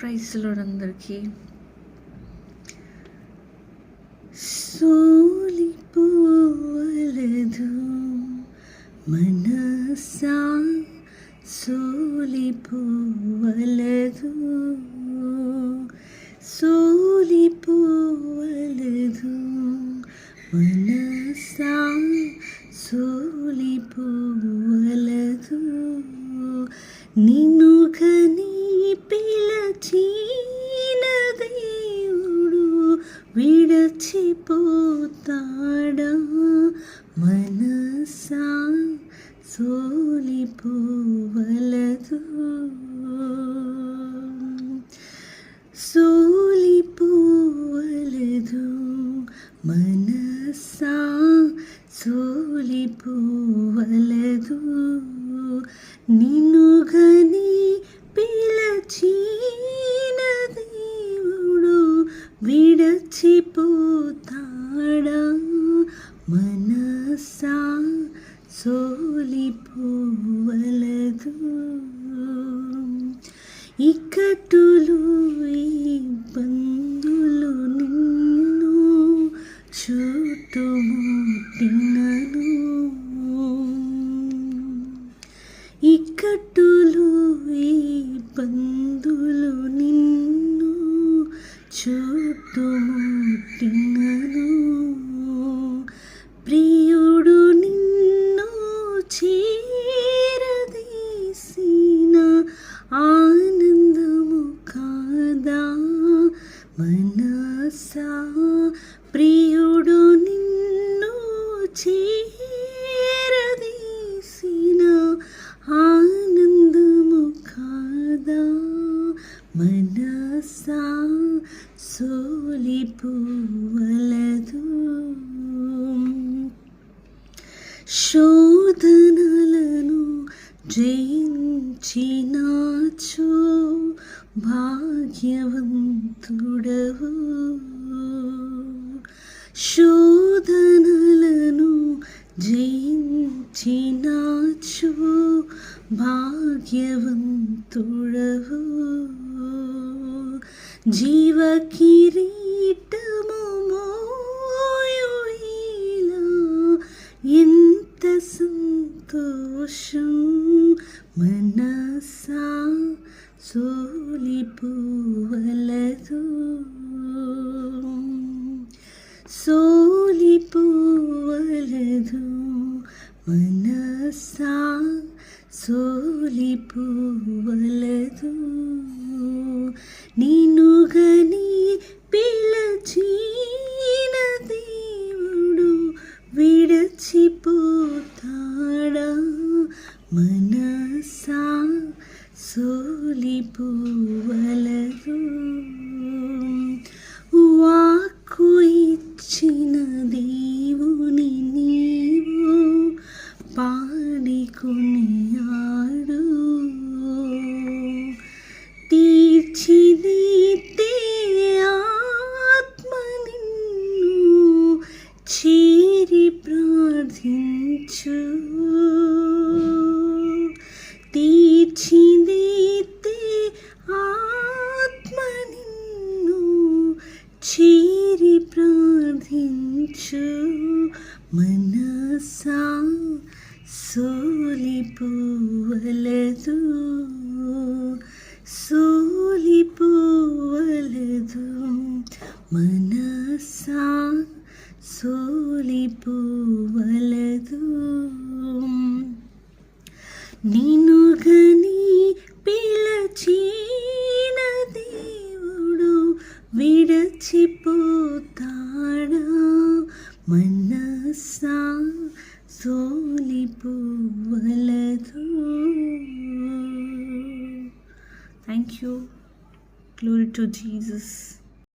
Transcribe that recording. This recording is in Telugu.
ప్రైజ్లో అందరికీ. సోలిపోవలదు మనసా సోలిపోవలదు. సోలిపోవలదు మనసా సోలిపోవలదు. నిన్ను కనీ విడచిపోతాడా మనసా సోలిపోవలదు. సోలిపోవలదు. మనసా సోలిపోవలదు. నిన్నుగని సోలి సోలిపోవలదు ఇక్కటులు ఇబ్బందులు నిన్ను చుట్టుముట్టినను ఇక్కటులు ఇబ్బందులు నిన్ను చుట్టుముట్టినను ఆనందము కాదా? మనసా ప్రియుడు నిన్ను చేరదీసిన ఆనందము కాదా? మనసా సోలిపోవలదు శోధనల జయించినాచో భాగ్యవంతుడవు. శోధనలను జయించినాచో భాగ్యవంతుడవు. జీవ కిరీటము మోయుయిలా ఎంత సంతోషం మనసా సోలిపోవలదు. సోలిపోవలదు మనసా సోలిపోవలదు. నిన్ను పాడికొని ఆడు తీర్చిదిద్దే ఆత్మ నిన్ను చీరి ప్రార్థించు. తీర్చిది ఆత్మ నిన్ను చీరి ప్రార్థించు మనసా సోలిపోవలదు. సోలిపోవలదు మనసా సోలిపోవలదు. నిన్ను గని పిలచిన దేవుడు విడచిపో വലതു thank you glory to Jesus